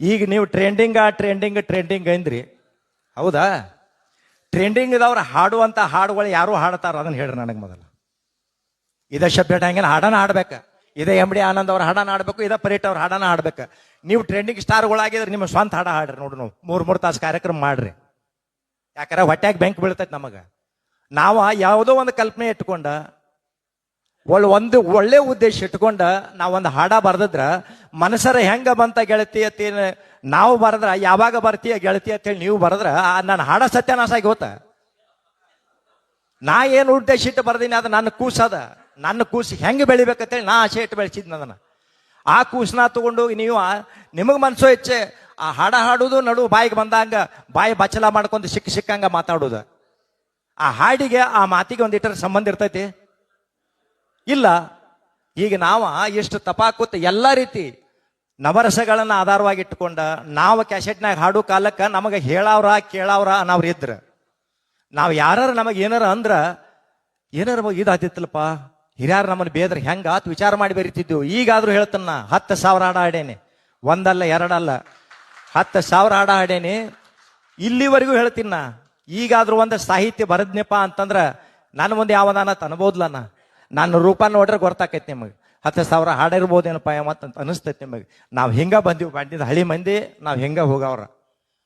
ಈಗ ನೀವು ಟ್ರೆಂಡಿಂಗ trending trending ಅಂದ್ರಿ. ಹೌದಾ? ಟ್ರೆಂಡಿಂಗ್ ಇದವ್ರು ಹಾಡುವಂತ ಹಾಡುಗಳು ಯಾರು ಹಾಡ್ತಾರ? ಅದನ್ನ ಹೇಳ್ರಿ ನನಗೆ ಮೊದಲು. ಇದೇ ಶಬ್ದ ಹಂಗಿನ ಹಾಡನ ಹಾಡ್ಬೇಕು. ಇದೇ ಎಂ ಡಿ ಆನಂದ್ ಅವ್ರ ಹಾಡನ ಹಾಡ್ಬೇಕು, ಇದೇ ಪರೇಟ್ ಅವ್ರ ಹಾಡನ ಹಾಡ್ಬೇಕು. ನೀವು ಟ್ರೆಂಡಿಂಗ್ ಸ್ಟಾರ್ಗಳಾಗಿದ್ರೆ ನಿಮ್ಮ ಸ್ವಂತ ಹಾಡ ಹಾಡ್ರಿ ನೋಡ್ರಿ ನಾವು ಮೂರು ಮೂರು ತಾಸು ಕಾರ್ಯಕ್ರಮ ಮಾಡ್ರಿ. ಯಾಕಂದ್ರೆ ಹೊಟ್ಟೆಗೆ ಬೆಂಕ್ ಬೀಳ್ತೈತೆ ನಮಗ. ನಾವು ಯಾವುದೋ ಒಂದು ಕಲ್ಪನೆ ಇಟ್ಕೊಂಡ ಒಳ್ಳೆ ಒಂದು ಒಳ್ಳೆ ಉದ್ದೇಶ ಇಟ್ಕೊಂಡ ನಾವೊಂದು ಹಾಡ ಬರ್ದಿದ್ರ ಮನಸರ ಹೆಂಗ ಬಂತ ಗೆಳತಿ ಅತಿ ನಾವು ಬರದ್ರ, ಯಾವಾಗ ಬರ್ತೀಯ ಗೆಳತಿ ಅಂತೇಳಿ ನೀವು ಬರದ್ರ ನನ್ನ ಹಾಡ ಸತ್ಯನಾಶ ಆಗಿ ಹೋತ. ನಾ ಏನು ಉದ್ದೇಶ ಇಟ್ಟು ಬರ್ದೀನಿ ಅದು ನನ್ನ ಕೂಸದ ನನ್ನ ಕೂಸು ಹೆಂಗೆ ಬೆಳಿಬೇಕಂತೇಳಿ ನಾ ಆಸೆ ಇಟ್ಟು ಬೆಳೆಸಿದ್ನ ಅದನ್ನ. ಆ ಕೂಸನ್ನ ತಗೊಂಡು ನೀವು ನಿಮಗೆ ಮನಸ್ಸು ಹೆಚ್ಚೆ, ಆ ಹಾಡ ಹಾಡುದು ನಡು ಬಾಯಿಗೆ ಬಂದಂಗ ಬಾಯಿ ಬಚಲ ಮಾಡ್ಕೊಂಡು ಸಿಕ್ಕ ಸಿಕ್ಕಂಗ ಮಾತಾಡುದು. ಆ ಹಾಡಿಗೆ ಆ ಮಾತಿಗೆ ಒಂದಿಟ್ಟರ ಸಂಬಂಧ ಇರ್ತೈತಿ? ಇಲ್ಲ, ಈಗ ನಾವ ಎಷ್ಟು ತಪಾಕುತ್ತ ಎಲ್ಲ ರೀತಿ ನವರಸಗಳನ್ನ ಆಧಾರವಾಗಿ ಇಟ್ಟುಕೊಂಡ, ನಾವು ಕ್ಯಾಸೆಟ್ನಾಗ ಹಾಡು ಕಾಲಕ್ಕ ನಮಗೆ ಹೇಳಾವ್ರ, ಕೇಳಾವ್ರ ಅನ್ನವ್ರು ಇದ್ರ. ನಾವು ಯಾರು ನಮಗೆ ಏನಾರ ಅಂದ್ರ, ಏನಾರ ಇದಾತಿತ್ತಲ್ಪ ಹಿರಿಯರು ನಮ್ಮನ್ನು ಬೇದ್ರ ಹೆಂಗ ಆತ್ ವಿಚಾರ ಮಾಡಿ ಬರೀತಿದ್ವು. ಈಗಾದ್ರೂ ಹೇಳ್ತನ್ನ ಹತ್ತು ಸಾವಿರ ಹಾಡ ಹಾಡೇನಿ. ಒಂದಲ್ಲ, ಎರಡಲ್ಲ. ಹತ್ತು ಸಾವಿರ ಹಾಡ ಹಾಡೇನಿ. ಇಲ್ಲಿವರೆಗೂ ಹೇಳ್ತೀನಿ ನಾ, ಈಗಾದ್ರೂ ಒಂದು ಸಾಹಿತ್ಯ ಬರದ್ನಪ್ಪ ಅಂತಂದ್ರ, ನನ್ನ ಮುಂದೆ ಯಾವದಾನ ಅನ್ಬೋದ್ಲನ ನನ್ನ ರೂಪ ನೋಡ್ರೆ ಗೊತ್ತಾಕೈತಿ ನಿಮಗೆ. ಹತ್ತು ಸಾವಿರ ಹಾಡಿರ್ಬೋದೇನಪ್ಪ ಅಂತ ಅನಿಸ್ತೈತಿ ನಿಮಗೆ. ನಾವು ಹಿಂಗೆ ಬಂದೀವಿ ಬಂದಿದ್ದು ಹಳಿ ಮಂದಿ, ನಾವು ಹಿಂಗೆ ಹೋಗವ್ರ.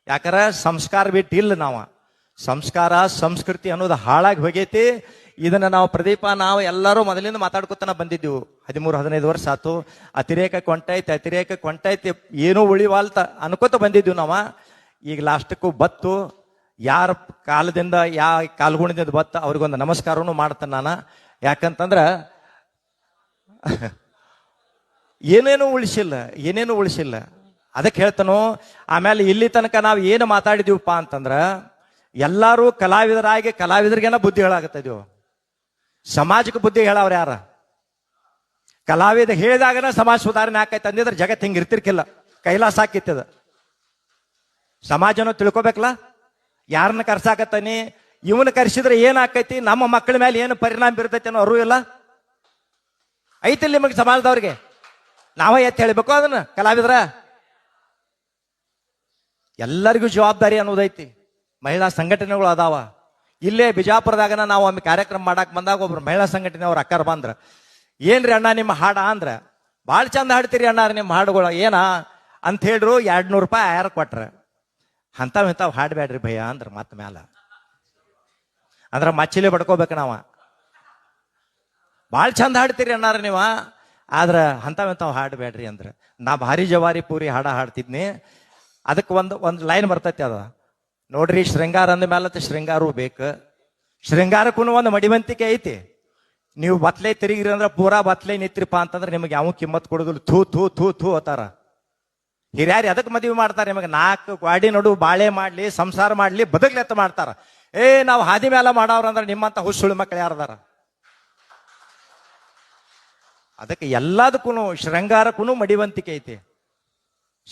ಯಾಕಂದ್ರೆ ಸಂಸ್ಕಾರ ಬಿಟ್ಟು ಇಲ್ಲ ನಾವು. ಸಂಸ್ಕಾರ, ಸಂಸ್ಕೃತಿ ಅನ್ನೋದು ಹಾಳಾಗಿ ಹೋಗೈತಿ. ಇದನ್ನ ನಾವು ಪ್ರದೀಪ, ನಾವು ಎಲ್ಲರೂ ಮೊದಲಿಂದ ಮಾತಾಡ್ಕೊತನ ಬಂದಿದ್ದೀವಿ. ಹದಿಮೂರು, ಹದಿನೈದು ವರ್ಷ ಆತು. ಅತಿರೇಕ ಕೊಂಟೈತಿ ಅತಿರೇಕ ಕೊಂಟೈತಿ, ಏನೂ ಉಳಿವಾಲ್ತ ಅನ್ಕೋತ ಬಂದಿದ್ದೀವಿ ನಾವು. ಈಗ ಲಾಸ್ಟಕ್ಕೂ ಬತ್ತು. ಯಾರ ಕಾಲದಿಂದ, ಯಾ ಕಾಲ್ಗುಣದಿಂದ ಬತ್ತ, ಅವ್ರಿಗೊಂದು ನಮಸ್ಕಾರನು ಮಾಡ್ತಾನೆ ನಾನು. ಯಾಕಂತಂದ್ರ ಏನೇನು ಉಳಿಸಿಲ್ಲ ಏನೇನು ಉಳಿಸಿಲ್ಲ. ಅದಕ್ಕೆ ಹೇಳ್ತಾನೋ, ಆಮೇಲೆ ಇಲ್ಲಿ ತನಕ ನಾವು ಏನು ಮಾತಾಡಿದೀವಪ್ಪ ಅಂತಂದ್ರ, ಎಲ್ಲಾರು ಕಲಾವಿದರಾಗಿ ಕಲಾವಿದರಿಗೇನ ಬುದ್ಧಿ ಹೇಳಾಗತ್ತಿದೀವಿ ಸಮಾಜಕ್ಕೆ ಬುದ್ಧಿ ಹೇಳವ್ರ ಯಾರ? ಕಲಾವಿದ ಹೇಳಿದಾಗನ ಸಮಾಜ ಸುಧಾರಣೆ ಆಕೈತೆ ಅಂದಿದ್ರೆ ಜಗತ್ ಹಿಂಗೆ ಇರ್ತಿರ್ಕಿಲ್ಲ. ಕೈಲಾಸ ಆಕಿತ್ತದ ಸಮಾಜನ ತಿಳ್ಕೊಬೇಕಲ್ಲ? ಯಾರನ್ನ ಕರ್ಸಾಕತ್ತಾನಿ? ಇವನ್ನ ಕರೆಸಿದ್ರೆ ಏನಾಕೈತಿ? ನಮ್ಮ ಮಕ್ಕಳ ಮೇಲೆ ಏನು ಪರಿಣಾಮ ಬೀರ್ತೈತಿ ಅನ್ನೋ ಅರಿವು ಇಲ್ಲ ಐತಿಲ್ಲ ನಿಮಗೆ ಸಮಾಜದವ್ರಿಗೆ? ನಾವೇ ಎತ್ತಿ ಹೇಳಬೇಕು ಅದನ್ನ, ಕಲಾವಿದ್ರ? ಎಲ್ಲರಿಗೂ ಜವಾಬ್ದಾರಿ ಅನ್ನೋದೈತಿ. ಮಹಿಳಾ ಸಂಘಟನೆಗಳು ಅದಾವ. ಇಲ್ಲೇ ಬಿಜಾಪುರದಾಗನ ನಾವು ಒಮ್ಮೆ ಕಾರ್ಯಕ್ರಮ ಮಾಡಕ್ ಬಂದಾಗ ಒಬ್ರು ಮಹಿಳಾ ಸಂಘಟನೆ ಸಂಘಟನೆಯವ್ರು ಅಕ್ಕಾರ ಬಂದ್ರ, ಏನ್ರಿ ಅಣ್ಣ, ನಿಮ್ಮ ಹಾಡ? ಅಂದ್ರ ಭಾಳ ಚಂದ ಹಾಡ್ತೀರಿ ಅಣ್ಣ ನಿಮ್ಮ ಹಾಡುಗಳು. ಏನ? ಅಂತ ಹೇಳ್ರು ಎರಡ್ ನೂರು ರೂಪಾಯಿ ಆಯಾರ ಕೊಟ್ರ. ಅಂಥವ್ ಇಂಥವ್ ಹಾಡ್ಬೇಡ್ರಿ ಭಯ ಅಂದ್ರ ಮತ್ತ ಮ್ಯಾಲ. ಅಂದ್ರ ಮಚ್ಚಿಲೆ ಬಡ್ಕೋಬೇಕು ನಾವ. ಭಾಳ ಚಂದ ಹಾಡ್ತೀರಿ ಅಣ್ಣಾರ ನೀವ. ಆದ್ರೆ ಅಂತಾವ್ ಹಾಡಬೇಡ್ರಿ ಅಂದ್ರೆ. ನಾ ಭಾರಿ ಜವಾರಿ ಪೂರಿ ಹಾಡ ಹಾಡ್ತಿದ್ನಿ. ಅದಕ್ಕೆ ಒಂದು ಒಂದು ಲೈನ್ ಬರ್ತೈತಿ ಅದ. ನೋಡ್ರಿ, ಶೃಂಗಾರ ಅಂದ ಮೇಲೆ ಶೃಂಗಾರವು ಬೇಕು. ಶೃಂಗಾರಕ್ಕೂ ಒಂದು ಮಡಿವಂತಿಕೆ ಐತಿ. ನೀವು ಬತ್ಲೆ ತಿರುಗಿರಿ ಅಂದ್ರೆ ಪೂರಾ ಬತ್ಲೆ ನಿಂತ್ರಿಪ್ಪ ಅಂತಂದ್ರೆ ನಿಮಗೆ ಯಾವ ಕಿಮ್ಮತ್ ಕೊಡೋದಿಲ್ಲ. ಥೂ ಥೂ ಥೂ ಥೂ ಅತಾರ. ಹಿರಿಯರು ಅದಕ್ಕೆ ಮದುವೆ ಮಾಡ್ತಾರೆ ನಿಮಗೆ? ನಾಲ್ಕು ಗಾಡಿ ನಡು ಬಾಳೆ ಮಾಡ್ಲಿ, ಸಂಸಾರ ಮಾಡ್ಲಿ, ಬದುಕ್ಲೆತ್ತ ಮಾಡ್ತಾರ. ಏ, ನಾವು ಹಾದಿ ಮೇಲೆ ಅಂದ್ರೆ ನಿಮ್ಮಂತ ಹುಸುಳು ಮಕ್ಕಳು ಯಾರದಾರ? ಅದಕ್ಕೆ ಎಲ್ಲದಕ್ಕೂ ಶೃಂಗಾರಕ್ಕೂ ಮಡಿವಂತಿಕೆ ಐತಿ.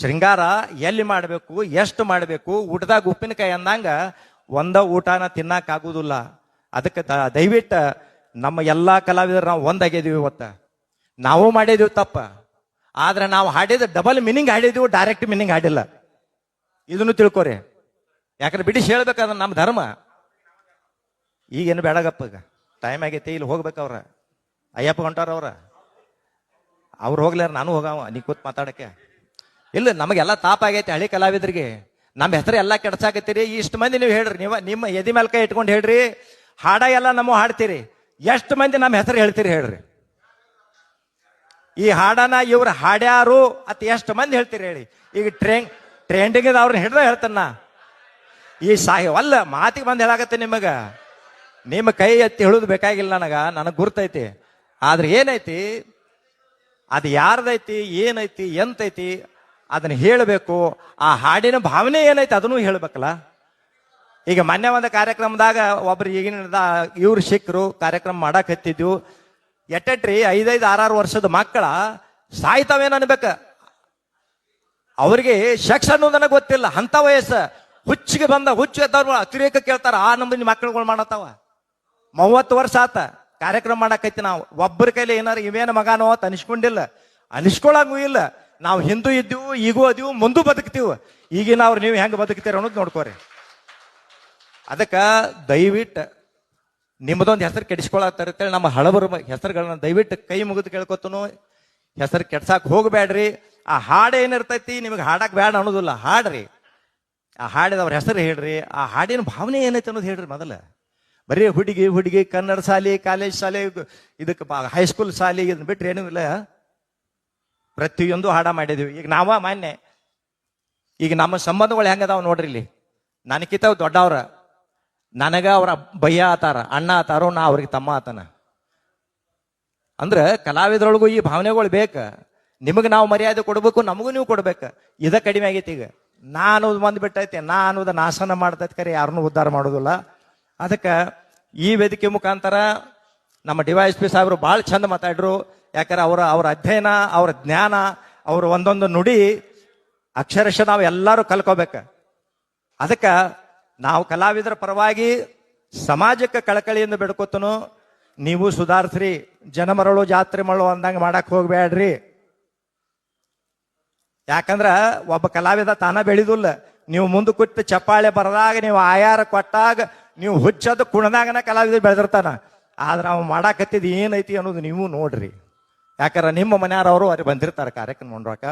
ಶೃಂಗಾರ ಎಲ್ಲಿ ಮಾಡಬೇಕು, ಎಷ್ಟು ಮಾಡಬೇಕು, ಊಟದಾಗ ಉಪ್ಪಿನಕಾಯಿ ಅಂದಂಗ ಒಂದ ಊಟನ ತಿನ್ನಕ್ ಆಗುದಿಲ್ಲ. ಅದಕ್ಕೆ ದಯವಿಟ್ಟು ನಮ್ಮ ಎಲ್ಲಾ ಕಲಾವಿದರು ನಾವು ಒಂದಾಗಿದ್ದೀವಿ ಇವತ್ತು. ನಾವು ಮಾಡಿದೀವಿ ತಪ್ಪ. ಆದ್ರೆ ನಾವು ಹಾಡಿದ ಡಬಲ್ ಮೀನಿಂಗ್ ಹಾಡಿದೀವಿ ಡೈರೆಕ್ಟ್ ಮೀನಿಂಗ್ ಹಾಡಿಲ್ಲ. ಇದನ್ನು ತಿಳ್ಕೊರಿ. ಯಾಕಂದ್ರೆ ಬಿಡಿಸಿ ಹೇಳ್ಬೇಕಾದ್ರೆ ನಮ್ಮ ಧರ್ಮ. ಈಗೇನು ಬೇಡಗಪ್ಪ ಈಗ. ಟೈಮ್ ಆಗೈತಿ, ಇಲ್ಲಿ ಹೋಗ್ಬೇಕವ್ರ ಅಯ್ಯಪ್ಪ ಹೊಂಟಾರ ಅವ್ರ. ಅವ್ರು ಹೋಗ್ಲಾರ, ನಾನು ಹೋಗವ, ನೀ ಕೂತ್ ಮಾತಾಡಕ್ಕೆ. ಇಲ್ಲ, ನಮಗೆಲ್ಲ ತಾಪ ಆಗೈತಿ ಹಳಿ ಕಲಾವಿದರಿಗೆ. ನಮ್ಮ ಹೆಸರು ಎಲ್ಲ ಕೆಡ್ಸಾಕತ್ತೀರಿ. ಇಷ್ಟು ಮಂದಿ ನೀವು ಹೇಳ್ರಿ, ನೀವು, ನಿಮ್ಮ ಎದಿ ಮೇಲೆ ಕೈ ಇಟ್ಕೊಂಡು ಹೇಳ್ರಿ. ಹಾಡ ಎಲ್ಲ ನಮ್ಮ ಹಾಡ್ತೀರಿ. ಎಷ್ಟು ಮಂದಿ ನಮ್ಮ ಹೆಸರು ಹೇಳ್ತೀರಿ ಹೇಳ್ರಿ. ಈ ಹಾಡನ ಇವ್ರು ಹಾಡ್ಯಾರು ಅತ್ ಎಷ್ಟು ಮಂದಿ ಹೇಳ್ತೀರಿ ಹೇಳಿ. ಈಗ ಟ್ರೇನ್ ಟ್ರೆಂಡಿಂಗ್ ಅವ್ರನ್ನ ಹಿಡ್ದ ಹೇಳ್ತಾನ ಈ ಸಾಹಿ ಅಲ್ಲ ಮಾತಿಗೆ ಬಂದು ಹೇಳಾಗತ್ತೆ ನಿಮಗ. ನಿಮ್ಮ ಕೈ ಎತ್ತಿ ಹೇಳುದು ಬೇಕಾಗಿಲ್ಲ ನನಗ, ನನಗೆ ಗುರ್ತೈತಿ. ಆದ್ರೆ ಏನೈತಿ? ಅದು ಯಾರ್ದೈತಿ, ಏನೈತಿ, ಎಂತೈತಿ, ಅದನ್ನ ಹೇಳಬೇಕು. ಆ ಹಾಡಿನ ಭಾವನೆ ಏನೈತಿ ಅದನ್ನು ಹೇಳ್ಬೇಕಲ್ಲ. ಈಗ ಮೊನ್ನೆ ಒಂದು ಕಾರ್ಯಕ್ರಮದಾಗ ಒಬ್ರು ಈಗಿನ ಇವ್ರು ಸಿಕ್ಕರು ಕಾರ್ಯಕ್ರಮ ಮಾಡಕ್ ಹತ್ತಿದ್ವು. ಎಟ್ಟೆಟ್ರಿ? ಐದೈದು, ಆರಾರು ವರ್ಷದ ಮಕ್ಕಳ ಸಾಯ್ತಾವೇನು ಅನ್ಬೇಕ. ಅವ್ರಿಗೆ ಶಕ್ಷ ಅನ್ನೋದು ಗೊತ್ತಿಲ್ಲ. ಅಂತ ವಯಸ್ಸು. ಹುಚ್ಚಿಗೆ ಬಂದ ಹುಚ್ಚು ಎದ್ದವ್ರು ಅತಿರೇಕ ಕೇಳ್ತಾರ, ಆ ನಂಬಿನ ಮಕ್ಕಳುಗಳು ಮಾಡತ್ತಾವ. ಮೂವತ್ತು ವರ್ಷ ಆತ. ಕಾರ್ಯಕ್ರಮ ಮಾಡಕೈತಿ ನಾವು. ಒಬ್ಬರ ಕೈಲಿ ಏನಾರ ಇವೇನು ಮಗಾನೋ ಅಂತ ಅನಿಸ್ಕೊಂಡಿಲ್ಲ. ಅನಿಸ್ಕೊಳಂಗೂ ಇಲ್ಲ. ನಾವು ಹಿಂದೂ ಇದ್ದೀವು, ಈಗೂ ಅದೀವು, ಮುಂದೂ ಬದುಕ್ತೀವಿ. ಈಗಿನ ಅವ್ರು ನೀವು ಹೆಂಗೆ ಬದುಕ್ತೀರ ಅನ್ನೋದು ನೋಡ್ಕೋರಿ. ಅದಕ್ಕೆ ದಯವಿಟ್ಟು ನಿಮ್ಮದೊಂದು ಹೆಸರು ಅಂತೇಳಿ ನಮ್ಮ ಹಳಬರ ಹೆಸರುಗಳನ್ನ ದಯವಿಟ್ಟು ಕೈ ಮುಗಿದು ಕೇಳ್ಕೊತನು. ಹೆಸರು ಕೆಡ್ಸಾಕ್ ಹೋಗಬೇಡ್ರಿ ಆ ಹಾಡು ಏನಿರ್ತೈತಿ ನಿಮಗೆ ಹಾಡಕ್ಕೆ ಬೇಡ ಅನ್ನೋದಿಲ್ಲ. ಹಾಡ್ರಿ. ಆ ಹಾಡಿದವ್ರ ಹೆಸರು ಹೇಳ್ರಿ. ಆ ಹಾಡಿನ ಭಾವನೆ ಏನೈತೆ ಅನ್ನೋದು ಹೇಳ್ರಿ ಮೊದಲ. ಬರೀ ಹುಡುಗಿ ಹುಡುಗಿ, ಕನ್ನಡ ಶಾಲೆ, ಕಾಲೇಜ್ ಶಾಲೆ, ಇದಕ್ಕೆ ಹೈಸ್ಕೂಲ್ ಶಾಲೆ ಇದನ್ನ ಬಿಟ್ಟರೆ ಏನೂ ಇಲ್ಲ. ಪ್ರತಿಯೊಂದು ಹಾಡ ಮಾಡಿದೀವಿ. ಈಗ ನಾವ ಮಾನ್ಯ, ಈಗ ನಮ್ಮ ಸಂಬಂಧಗಳು ಹೆಂಗದಾವ ನೋಡ್ರಿ ಇಲ್ಲಿ. ನನಗಿಂತ ದೊಡ್ಡವ್ರ. ನನಗ ಅವರ ಭಯ ಆತಾರ, ಅಣ್ಣ ಆತಾರೋ, ನಾ ಅವ್ರಿಗೆ ತಮ್ಮ ಆತನ. ಅಂದ್ರೆ ಕಲಾವಿದರೊಳಗೂ ಈ ಭಾವನೆಗಳು ಬೇಕು. ನಿಮಗೆ ನಾವು ಮರ್ಯಾದೆ ಕೊಡಬೇಕು, ನಮಗೂ ನೀವು ಕೊಡ್ಬೇಕು. ಇದ ಕಡಿಮೆ ಆಗೈತಿ ಈಗ. ನಾ ಅನ್ನೋದು ಬಂದು ಬಿಟ್ಟೈತೆ ನಾ ಅನ್ನೋದು ನಾಶನ ಮಾಡ್ತೈತೆ ಕರೆ, ಯಾರನ್ನೂ ಉದ್ಧಾರ ಮಾಡೋದಿಲ್ಲ. ಅದಕ್ಕೆ ಈ ವೇದಿಕೆ ಮುಖಾಂತರ ನಮ್ಮ ಡಿವೈಸ್ ಪಿ ಸಾಹೇಬರು ಭಾಳ ಚಂದ ಮಾತಾಡ್ರು. ಯಾಕಂದ್ರೆ ಅವರ ಅವರ ಅಧ್ಯಯನ, ಅವರ ಜ್ಞಾನ, ಅವರು ಒಂದೊಂದು ನುಡಿ ಅಕ್ಷರಶಃ ನಾವು ಎಲ್ಲರೂ ಕಲ್ಕೋಬೇಕು. ಅದಕ್ಕೆ ನಾವು ಕಲಾವಿದರ ಪರವಾಗಿ ಸಮಾಜಕ್ಕೆ ಕಳಕಳಿಯಿಂದ ಬಿಡ್ಕೊತನು. ನೀವು ಸುಧಾರಿಸ್ರಿ ಜನ ಮರಳು ಜಾತ್ರೆ ಮರಳು ಅಂದಂಗೆ ಮಾಡಕ್ ಹೋಗ್ಬೇಡ್ರಿ ಯಾಕಂದ್ರ ಒಬ್ಬ ಕಲಾವಿದ ತಾನ ಬೆಳೆದಿಲ್ಲ. ನೀವು ಮುಂದೆ ಕೊಟ್ಟು ಚಪ್ಪಾಳೆ ಬರದಾಗ ನೀವು ಆಯಾರ ಕೊಟ್ಟಾಗ ನೀವು ಹುಚ್ಚದ ಕುಣದಾಗನ ಕಲಾವಿದ ಬೆಳೆದಿರ್ತಾನ. ಆದ್ರೆ ಅವ ಮಾಡಾಕತ್ತಿದ್ ಏನೈತಿ ಅನ್ನೋದು ನೀವು ನೋಡ್ರಿ. ಯಾಕಂದ್ರೆ ನಿಮ್ಮ ಮನೆಯವ್ರವರು ಅವ್ರಿಗೆ ಬಂದಿರ್ತಾರೆ ಕಾರ್ಯಕ್ರಮ ನೋಡ್ರಕ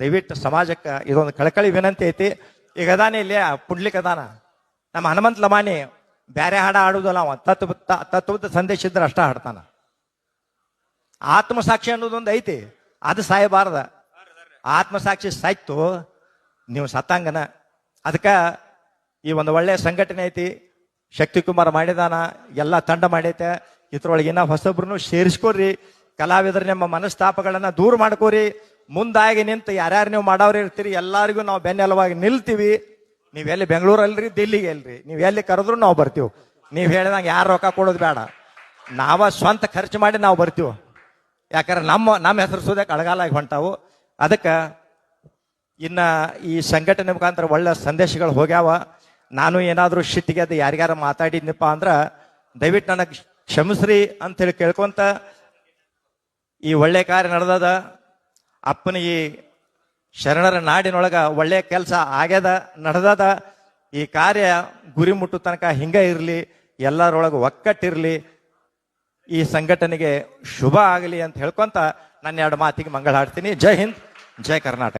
ದಯವಿಟ್ಟು ಸಮಾಜಕ್ಕೆ ಇದೊಂದು ಕಳಕಳಿ ವಿನಂತಿ ಐತಿ. ಈಗ ಅದಾನೆ ಇಲ್ಲಿ ಪುಂಡ್ಲಿಕ್ ಅದಾನ. ನಮ್ಮ ಹನುಮಂತ ಲಮಾನಿ ಬೇರೆ ಹಾಡ ಆಡುವುದಲ್ಲ ಅವ. ತತ್ವ ತತ್ವದ ಸಂದೇಶ ಇದ್ರೆ ಅಷ್ಟ ಹಾಡ್ತಾನ. ಆತ್ಮಸಾಕ್ಷಿ ಅನ್ನೋದೊಂದು ಐತಿ. ಅದು ಸಾಯಬಾರ್ದ. ಆತ್ಮಸಾಕ್ಷಿ ಸಾಯ್ತು, ನೀವು ಸತ್ತಂಗನ. ಅದಕ್ಕೆ ಈ ಒಂದು ಒಳ್ಳೆಯ ಸಂಘಟನೆ ಐತಿ. ಶಕ್ತಿಕುಮಾರ್ ಮಾಡಿದಾನ, ಎಲ್ಲ ತಂಡ ಮಾಡೈತೆ. ಇದ್ರೊಳಗೆ ಇನ್ನ ಹೊಸೊಬ್ರು ಸೇರಿಸ್ಕೋರಿ. ಕಲಾವಿದರು ನಿಮ್ಮ ಮನಸ್ತಾಪಗಳನ್ನ ದೂರ ಮಾಡ್ಕೋರಿ. ಮುಂದಾಗಿ ನಿಂತು ಯಾರ್ಯಾರು ನೀವು ಮಾಡೋರು ಇರ್ತೀರಿ, ಎಲ್ಲರಿಗೂ ನಾವು ಬೆನ್ನೆಲುವಾಗಿ ನಿಲ್ತೀವಿ. ನೀವೆಲ್ಲಿ ಬೆಂಗಳೂರಲ್ರಿ, ದಿಲ್ಲಿಗೆ ಅಲ್ರಿ ನೀವು ಎಲ್ಲಿ ಕರೆದ್ರು ನಾವು ಬರ್ತೀವಿ. ನೀವು ಹೇಳಿದಂಗೆ ಯಾರು ರೊಕ್ಕ ಕೊಡೋದು ಬೇಡ. ನಾವ ಸ್ವಂತ ಖರ್ಚು ಮಾಡಿ ನಾವು ಬರ್ತೀವಿ. ಯಾಕಂದ್ರೆ ನಮ್ಮ ನಮ್ಮ ಹೆಸರು ಸುದಕ್ಕೆ ಅಳಗಾಲಾಗಿ ಹೊಂಟಾವು. ಅದಕ್ಕೆ ಇನ್ನ ಈ ಸಂಘಟನೆ ಮುಖಾಂತರ ಒಳ್ಳೆ ಸಂದೇಶಗಳು ಹೋಗ್ಯಾವ. ನಾನು ಏನಾದರೂ ಶಿಟ್ಟಿಗೆ ಅದು ಯಾರಿಗಾರ ಮಾತಾಡಿದ್ನಪ್ಪ ಅಂದ್ರೆ, ದಯವಿಟ್ಟು ನನಗೆ ಕ್ಷಮಿಸ್ರಿ ಅಂತೇಳಿ ಕೇಳ್ಕೊಂತ ಈ ಒಳ್ಳೆ ಕಾರ್ಯ ನಡೆದದ. ಅಪ್ಪನ ಈ ಶರಣರ ನಾಡಿನೊಳಗ ಒಳ್ಳೆ ಕೆಲಸ ಆಗ್ಯದ, ನಡೆದದ. ಈ ಕಾರ್ಯ ಗುರಿ ಮುಟ್ಟು ತನಕ ಹಿಂಗ ಇರಲಿ, ಎಲ್ಲರೊಳಗೆ ಒಕ್ಕಟ್ಟಿರಲಿ. ಈ ಸಂಘಟನೆಗೆ ಶುಭ ಆಗಲಿ ಅಂತ ಹೇಳ್ಕೊಂತ ನನ್ನ ಎರಡು ಮಾತಿಗೆ ಮಂಗಳ ಹಾಡ್ತೀನಿ ಜೈ ಹಿಂದ್, ಜೈ ಕರ್ನಾಟಕ.